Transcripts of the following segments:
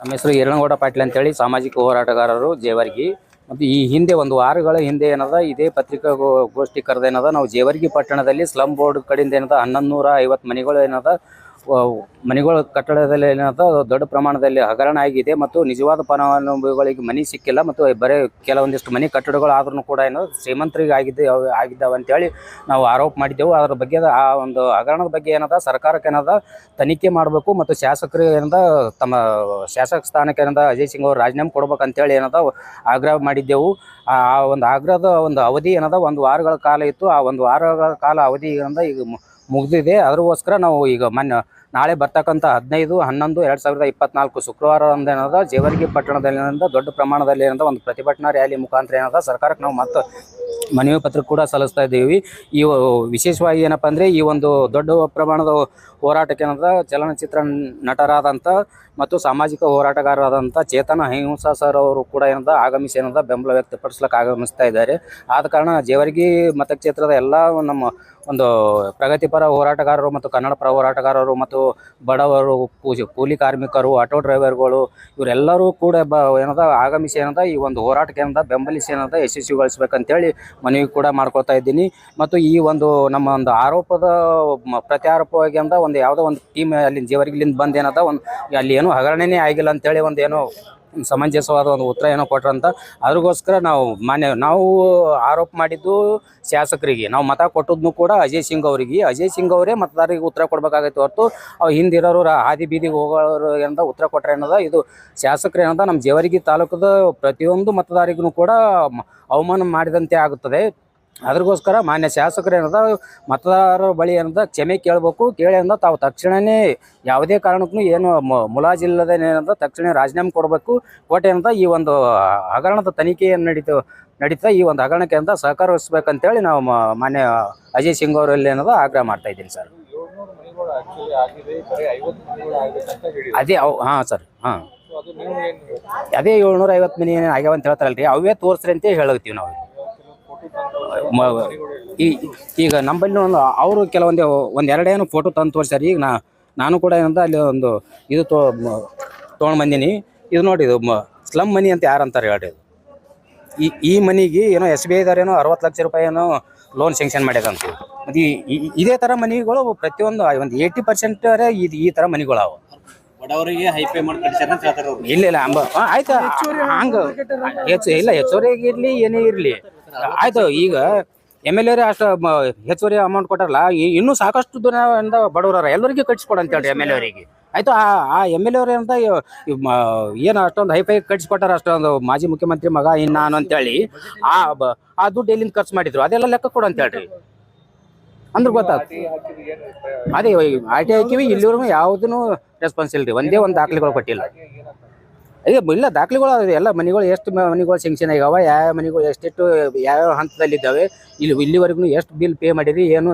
ನಮ್ಮ ಹೆಸರು ಈರಣಗೌಡ ಪಾಟೀಲ್ ಅಂತೇಳಿ ಸಾಮಾಜಿಕ ಹೋರಾಟಗಾರರು ಜೇವರ್ಗಿ. ಮತ್ತು ಈ ಹಿಂದೆ ಒಂದು ವಾರಗಳ ಹಿಂದೆ ಏನದ, ಇದೇ ಪತ್ರಿಕಾ ಗೋಷ್ಠಿ ಕರೆದೇನದ ನಾವು ಜೇವರ್ಗಿ ಪಟ್ಟಣದಲ್ಲಿ ಸ್ಲಮ್ ಬೋರ್ಡ್ ಕಡೆಯಿಂದ ಏನದ, ಹನ್ನೊಂದು ನೂರ ಐವತ್ತು ಮನೆಗಳು ಏನದ ಮನೆಗಳ ಕಟ್ಟಡದಲ್ಲಿ ಏನಂತ ದೊಡ್ಡ ಪ್ರಮಾಣದಲ್ಲಿ ಹಗರಣ ಆಗಿದೆ ಮತ್ತು ನಿಜವಾದ ಫಲಾನುಭವಿಗಳಿಗೆ ಮನೆ ಸಿಕ್ಕಿಲ್ಲ ಮತ್ತು ಬರೀ ಕೆಲವೊಂದಿಷ್ಟು ಮನೆ ಕಟ್ಟಡಗಳು ಆದ್ರೂ ಕೂಡ ಏನೋ ಶ್ರೀಮಂತರಿಗೆ ಆಗಿದ್ದೆ, ಆಗಿದ್ದಾವೆ ಅಂತೇಳಿ ನಾವು ಆರೋಪ ಮಾಡಿದ್ದೆವು. ಅದರ ಬಗ್ಗೆ ಆ ಒಂದು ಹಗರಣದ ಬಗ್ಗೆ ಏನದ, ಸರ್ಕಾರಕ್ಕೆ ಏನದ ತನಿಖೆ ಮಾಡಬೇಕು ಮತ್ತು ಶಾಸಕರು ಏನದ ತಮ್ಮ ಶಾಸಕ ಸ್ಥಾನಕ್ಕೆ ಏನದ ಅಜಯ್ ಸಿಂಗ್ ಅವರು ರಾಜೀನಾಮೆ ಕೊಡ್ಬೇಕಂತೇಳಿ ಏನದ ಆಗ್ರಹ ಮಾಡಿದ್ದೆವು. ಆ ಒಂದು ಆಗ್ರಹದ ಒಂದು ಅವಧಿ ಏನದ, ಒಂದು ವಾರಗಳ ಕಾಲ ಇತ್ತು. ಆ ಒಂದು ವಾರಗಳ ಕಾಲ ಅವಧಿ ಏನದ, ಈಗ ಮುಗ್ದಿದೆ. ಅದಕ್ಕೋಸ್ಕರ ನಾವು ಈಗ ಮೊನ್ನೆ, ನಾಳೆ ಬರ್ತಕ್ಕಂಥ ಹದಿನೈದು, ಹನ್ನೊಂದು, ಎರಡು ಸಾವಿರದ ಇಪ್ಪತ್ನಾಲ್ಕು ಶುಕ್ರವಾರ ಒಂದು ಏನದ ಜೇವರ್ಗಿ ಪಟ್ಟಣದಲ್ಲಿ ಏನದ ದೊಡ್ಡ ಪ್ರಮಾಣದಲ್ಲಿ ಏನದ ಒಂದು ಪ್ರತಿಭಟನಾ ರ್ಯಾಲಿ ಮುಖಾಂತರ ಏನದ, ಸರ್ಕಾರಕ್ಕೆ ನಾವು ಮತ್ತೆ ಮನವಿ ಪತ್ರ ಕೂಡ ಸಲ್ಲಿಸ್ತಾ ಇದ್ದೀವಿ. ಈ ವಿಶೇಷವಾಗಿ ಏನಪ್ಪ ಅಂದರೆ ಈ ಒಂದು ದೊಡ್ಡ ಪ್ರಮಾಣದ ಹೋರಾಟಕ್ಕೆ ಏನದ, ಚಲನಚಿತ್ರ ನಟರಾದಂಥ ಮತ್ತು ಸಾಮಾಜಿಕ ಹೋರಾಟಗಾರರಾದಂಥ ಚೇತನ ಅಹಿಂಸಾ ಸರ್ ಅವರು ಕೂಡ ಏನದ, ಆಗಮಿಸಿ ಏನದ ಬೆಂಬಲ ವ್ಯಕ್ತಪಡಿಸ್ಲಿಕ್ಕೆ ಆಗಮಿಸ್ತಾ ಇದ್ದಾರೆ. ಆದ ಕಾರಣ ಜೇವರ್ಗಿ ಮತಕ್ಷೇತ್ರದ ಎಲ್ಲ ನಮ್ಮ ಒಂದು ಪ್ರಗತಿಪರ ಹೋರಾಟಗಾರರು ಮತ್ತು ಕನ್ನಡ ಪರ ಹೋರಾಟಗಾರರು ಮತ್ತು ಬಡವರು, ಪೂಜೆ ಕೂಲಿ ಕಾರ್ಮಿಕರು, ಆಟೋ ಡ್ರೈವರ್ಗಳು ಇವರೆಲ್ಲರೂ ಕೂಡ ಬ ಏನದ ಆಗಮಿಸಿ ಏನದ ಈ ಒಂದು ಹೋರಾಟಕ್ಕೆ ಏನದ ಬೆಂಬಲಿಸಿ ಏನದ ಯಶಸ್ವಿಗೊಳಿಸ್ಬೇಕಂತೇಳಿ ಮನವಿ ಕೂಡ ಮಾಡ್ಕೊಳ್ತಾ ಇದ್ದೀನಿ. ಮತ್ತು ಈ ಒಂದು ನಮ್ಮ ಒಂದು ಆರೋಪದ ಪ್ರತ್ಯಾರೋಪವಾಗಿ ಅಂದ ಒಂದು ಯಾವುದೋ ಒಂದು ಟೀಮ್ ಅಲ್ಲಿ ಜೀವರಿಗಿಲಿಂದ ಬಂದು ಏನದ ಒಂದು ಅಲ್ಲಿ ಏನೋ ಹಗರಣನೇ ಆಗಿಲ್ಲ ಅಂತೇಳಿ ಒಂದು ಏನೋ ಸಮಂಜಸವಾದ ಒಂದು ಉತ್ತರ ಏನೋ ಕೊಟ್ರಂತ ಅದ್ರಗೋಸ್ಕರ ನಾವು ಮಾನ್ಯ ನಾವು ಆರೋಪ ಮಾಡಿದ್ದು ಶಾಸಕರಿಗೆ. ನಾವು ಮತ ಕೊಟ್ಟದ್ನು ಕೂಡ ಅಜಯ್ ಸಿಂಗ್ ಅವರಿಗೆ. ಅಜಯ್ ಸಿಂಗ್ ಅವರೇ ಮತದಾರರಿಗೆ ಉತ್ತರ ಕೊಡಬೇಕಾಗೈತೆ ಹೊರತು ಅವು ಹಿಂದಿರೋರು ಹಾದಿ ಬೀದಿಗೆ ಹೋಗೋರು ಏನದ ಉತ್ತರ ಕೊಟ್ಟರೆ ಏನದ? ಇದು ಶಾಸಕರು ಏನದ? ನಮ್ಮ ಜೇವರ್ಗಿ ತಾಲೂಕದ ಪ್ರತಿಯೊಂದು ಮತದಾರಿಗೂ ಕೂಡ ಅವಮಾನ ಮಾಡಿದಂತೆ ಆಗುತ್ತದೆ. ಅದ್ರಗೋಸ್ಕರ ಮಾನ್ಯ ಶಾಸಕರು ಏನದ ಮತದಾರರ ಬಳಿ ಏನದ ಕ್ಷಮೆ ಕೇಳಬೇಕು ಕೇಳಿ ಅಂದ ತಾವು ತಕ್ಷಣವೇ ಯಾವುದೇ ಕಾರಣಕ್ಕೂ ಏನು ಮುಲಾಜಿಲ್ಲದ ಏನದ ತಕ್ಷಣ ರಾಜೀನಾಮೆ ಕೊಡಬೇಕು. ಕೋಟೆ ಅಂತ ಈ ಒಂದು ಹಗರಣದ ತನಿಖೆಯನ್ನು ಏನು ನಡೀತು ನಡೀತಾ ಈ ಒಂದು ಹಗರಣಕ್ಕೆ ಅಂತ ಸಹಕರಿಸ್ಬೇಕಂತೇಳಿ ನಾವು ಮಾನ್ಯ ಅಜಯ್ ಸಿಂಗ್ ಅವರಲ್ಲಿ ಏನದ ಆಗ್ರಹ ಮಾಡ್ತಾ ಇದ್ದೀನಿ ಸರ್. ಅದೇ ಅವು ಹಾಂ ಸರ್ ಹಾಂ. ಅದು ಏನು ಏಳ್ನೂರ ಐವತ್ತು ಮನೆ ಆಗ್ಯಾವ ಅಂತ ಹೇಳ್ತಾರಲ್ರಿ ಅವೇ ತೋರಿಸ್ರಿ ಅಂತ ಹೇಳತ್ತೀವಿ ನಾವು ಈ ಈಗ ನಂಬಲ್ಲಿ ಒಂದು ಅವರು ಕೆಲವೊಂದು ಒಂದು ಎರಡೇನು ಫೋಟೋ ತಂದು ತೋರಿಸ್ಯಾರ. ಈಗ ನಾ ನಾನು ಕೂಡ ಏನಂತ ಅಲ್ಲಿ ಒಂದು ಇದು ತೋ ತೊಗೊಂಡು ಬಂದೀನಿ. ಇದು ನೋಡಿ ಇದು ಸ್ಲಮ್ ಮನಿ ಅಂತ ಯಾರು ಅಂತಾರೆ ಹೇಳಿ ಇದು. ಈ ಈ ಮನಿಗೆ ಏನೋ ಎಸ್ ಬಿ ಐದಾರೇನೋ ಅರವತ್ತು ಲಕ್ಷ ರೂಪಾಯಿ ಏನೋ ಲೋನ್ ಸ್ಯಾಂಕ್ಷನ್ ಮಾಡ್ಯದಂತ ಈ- ಇದೇ ಥರ ಮನಿಗಳು ಪ್ರತಿಯೊಂದು ಒಂದು ಏಯ್ಟಿ ಪರ್ಸೆಂಟ್ ಇದು ಈ ಥರ ಮನಿಗಳು ಅವು. ಬಡವರಿಗೆ ಹೈ ಪೇ ಮಾಡಿ ಇಲ್ಲ ಇಲ್ಲ ಅಂಬ ಆಯ್ತು ಹಂಗೆ ಹೆಚ್ಚು ಇಲ್ಲ ಹೆಚ್ಚುವರಿಗೆ ಇರಲಿ ಏನೇ ಇರ್ಲಿ. ಆಯ್ತು ಈಗ ಎಂ ಎಲ್ ಎ ಅಷ್ಟು ಹೆಚ್ಚುವರಿ ಅಮೌಂಟ್ ಕೊಟ್ಟಾರಲ್ಲ ಇನ್ನೂ ಸಾಕಷ್ಟು ದಿನದಿಂದ ಬಡವರ ಎಲ್ಲರಿಗೂ ಕಟ್ಸ್ಕೊಡ ಅಂತ ಹೇಳ್ರಿ ಎಂ ಎಲ್ ಎ ಅವರಿಗೆ. ಆಯ್ತು ಆ ಎಂ ಎಲ್ ಎ ಅಂತ ಏನು ಅಷ್ಟೊಂದು ಹೈಫೈ ಕಟ್ಸ್ಕೊಟ್ಟಾರ ಅಷ್ಟೊಂದು ಮಾಜಿ ಮುಖ್ಯಮಂತ್ರಿ ಮಗ ಇನ್ನು ನಾನು ಅಂತೇಳಿ ಆ ಆ ದುಡ್ಡು ಎಲ್ಲಿಂದ ಖರ್ಚು ಮಾಡಿದ್ರು ಅದೆಲ್ಲ ಲೆಕ್ಕ ಕೊಡು ಅಂತ ಹೇಳ್ರಿ. ಅಂದ್ರೆ ಗೊತ್ತಾಗ್ತದೆ ಅದೇ ಆರ್ ಟಿ ಹಾಕಿವಿ ಇಲ್ಲಿವರೆಗೂ ಯಾವುದೂ ರೆಸ್ಪಾನ್ಸ್ ಇಲ್ರಿ ಒಂದೇ ಒಂದು ದಾಖಲೆಗಳು ಕೊಟ್ಟಿಲ್ಲ. ಅದೇ ಇಲ್ಲ, ದಾಖಲೆಗಳು ಎಲ್ಲ ಮನೆಗಳು ಎಷ್ಟು ಮನೆಗಳು ಸೆಂಕ್ಷನ್ ಆಗ್ಯಾವ ಯಾವ ಮನೆಗಳು ಎಷ್ಟೆಷ್ಟು ಯಾವ್ಯಾವ ಹಂತದಲ್ಲಿದ್ದಾವೆ, ಇಲ್ಲಿ, ಇಲ್ಲಿವರೆಗೂ ಎಷ್ಟು ಬಿಲ್ ಪೇ ಮಾಡಿರಿ, ಏನು,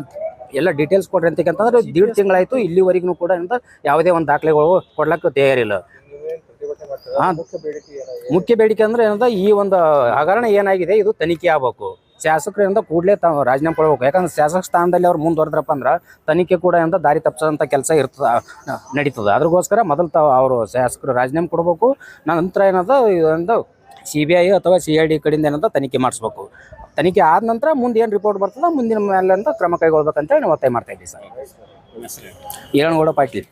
ಎಲ್ಲ ಡೀಟೇಲ್ಸ್ ಕೊಡ್ರಿ ಅಂತಕ್ಕಂತಂದ್ರೆ ದೀಡ್ ತಿಂಗಳಾಯ್ತು, ಇಲ್ಲಿವರೆಗೂ ಕೂಡ ಅಂತ ಯಾವುದೇ ಒಂದು ದಾಖಲೆಗಳು ಕೊಡ್ಲಕ್ಕೆ ತಯಾರಿಲ್ಲ ಹಾ. ಮುಖ್ಯ ಬೇಡಿಕೆ ಏನಾಗಿದೆ? ಮುಖ್ಯ ಬೇಡಿಕೆ ಅಂದ್ರೆ ಏನಂದ್ರೆ, ಈ ಒಂದು ಹಗರಣ ಏನಾಗಿದೆ, ಇದು ತನಿಖೆ ಆಗ್ಬೇಕು. ಶಾಸಕರು ಏನಂದ ಕೂಡಲೇ ತಾವು ರಾಜೀನಾಮೆ ಕೊಡಬೇಕು. ಯಾಕಂದ್ರೆ ಶಾಸಕ ಸ್ಥಾನದಲ್ಲಿ ಅವ್ರು ಮುಂದುವರೆದ್ರಪ್ಪ ಅಂದ್ರೆ ತನಿಖೆ ಕೂಡ ಏನಂದ ದಾರಿ ತಪ್ಪಿಸೋಂಥ ಕೆಲಸ ಇರ್ತದ ನಡೀತದೆ. ಅದ್ರಗೋಸ್ಕರ ಮೊದಲು ತಾವು ಅವರು ಶಾಸಕರು ರಾಜೀನಾಮೆ ಕೊಡಬೇಕು. ನಂತರ ಏನದ ಇದೊಂದು ಸಿ ಬಿ ಐ ಅಥವಾ ಸಿ ಐ ಡಿ ಕಡೆಯಿಂದ ಏನಂತ ತನಿಖೆ ಮಾಡಿಸ್ಬೇಕು. ತನಿಖೆ ಆದ ನಂತರ ಮುಂದೆ ಏನು ರಿಪೋರ್ಟ್ ಬರ್ತದೆ ಮುಂದಿನ ಮೇಲೆ ಅಂತ ಕ್ರಮ ಕೈಗೊಳ್ಬೇಕಂತೇಳಿ ನಾವು ಒತ್ತಾಯ ಮಾಡ್ತಾ ಇದ್ದೀವಿ ಸರ್. ಈರಣಗೌಡ ಪಾಟೀಲ್?